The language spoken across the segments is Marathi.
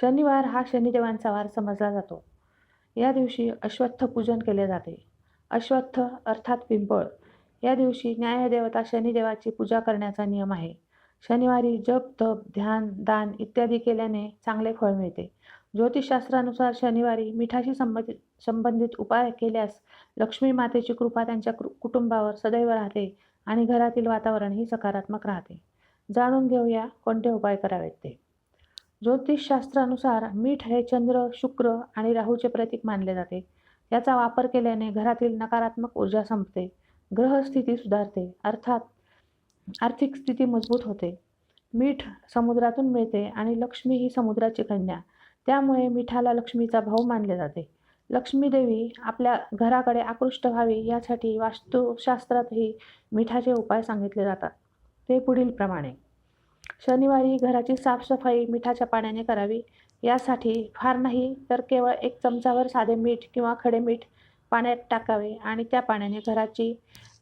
शनिवार हा शनिदेवांचा वार समजला जातो. या दिवशी अश्वत्थ पूजन केले जाते. अश्वत्थ अर्थात पिंपळ. या दिवशी न्यायदेवता शनिदेवाची पूजा करण्याचा नियम आहे. शनिवारी जप तप ध्यान दान इत्यादी केल्याने चांगले फळ मिळते. ज्योतिषशास्त्रानुसार शनिवारी मिठाशी संबंधित संबंधित उपाय केल्यास लक्ष्मी मातेची कृपा त्यांच्या कुटुंबावर सदैव राहते आणि घरातील वातावरणही सकारात्मक राहते. जाणून घेऊया कोणते उपाय करावेत ते. ज्योतिषशास्त्रानुसार मीठ हे चंद्र शुक्र आणि राहूचे प्रतीक मानले जाते. याचा वापर केल्याने घरातील नकारात्मक ऊर्जा संपते. ग्रहस्थिती सुधारते. अर्थात आर्थिक स्थिती मजबूत होते. मीठ समुद्रातून मिळते आणि लक्ष्मी ही समुद्राची कन्या. त्यामुळे मिठाला लक्ष्मीचा भाऊ मानले जाते. लक्ष्मी देवी आपल्या घराकडे आकृष्ट व्हावी यासाठी वास्तुशास्त्रातही मिठाचे उपाय सांगितले जातात. ते पुढील प्रमाणे शनिवारी घराची साफसफाई मिठाच्या पाण्याने करावी. यासाठी फार नाही तर केवळ एक चमचावर साधे मीठ किंवा खडे मीठ पाण्यात टाकावे आणि त्या पाण्याने घराची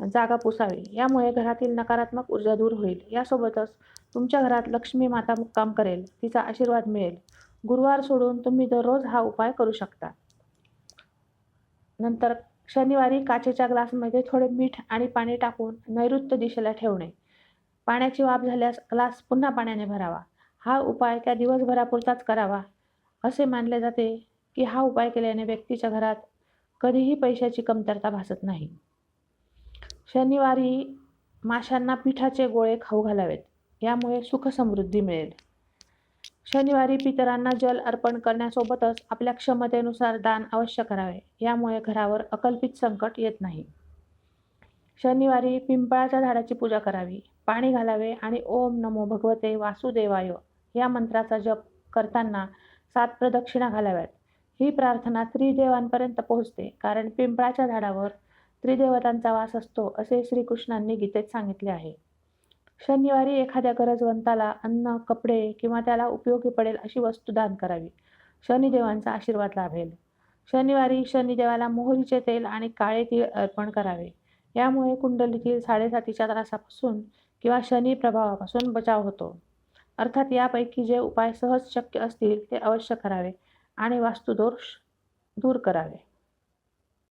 जागा पुसावी. यामुळे घरातील नकारात्मक ऊर्जा दूर होईल. यासोबतच तुमच्या घरात लक्ष्मी माता मुक्काम करेल तिचा आशीर्वाद मिळेल. गुरुवार सोडून तुम्ही दररोज हा उपाय करू शकता. नंतर शनिवारी काचेच्या ग्लासमध्ये थोडे मीठ आणि पाणी टाकून नैऋत्य दिशेला ठेवणे. पाण्याची वाफ झाल्यास ग्लास पुन्हा पाण्याने भरावा. हा उपाय त्या दिवसभरापुरताच करावा असे मानले जाते की हा उपाय केल्याने व्यक्तीच्या घरात कधीही पैशाची कमतरता भासत नाही. शनिवारी माशांना पिठाचे गोळे खाऊ घालावेत यामुळे सुखसमृद्धी मिळेल. शनिवारी पितरांना जल अर्पण करण्यासोबतच आपल्या क्षमतेनुसार दान अवश्य करावे यामुळे घरावर अकल्पित संकट येत नाही. शनिवारी पिंपळाच्या झाडाची पूजा करावी पाणी घालावे आणि ओम नमो भगवते वासुदेवाय या मंत्राचा जप करताना सात प्रदक्षिणा घालाव्यात. ही प्रार्थना त्रिदेवांपर्यंत पोहोचते कारण पिंपळाच्या झाडावर त्रिदेवतांचा वास असतो असे श्रीकृष्णांनी गीतेत सांगितले आहे. शनिवारी एखाद्या गरजवंताला अन्न कपडे किंवा त्याला उपयोगी पडेल अशी वस्तू दान करावी. शनिदेवांचा आशीर्वाद लाभेल. शनिवारी शनिदेवाला मोहरीचे तेल आणि काळे तीळ अर्पण करावे. यामुळे कुंडलीतील साडेसातीच्या त्रासापासून किंवा शनी प्रभावापासून बचाव होतो. अर्थात यापैकी जे उपाय सहज शक्य असतील ते अवश्य करावे आणि वास्तुदोष दूर करावे.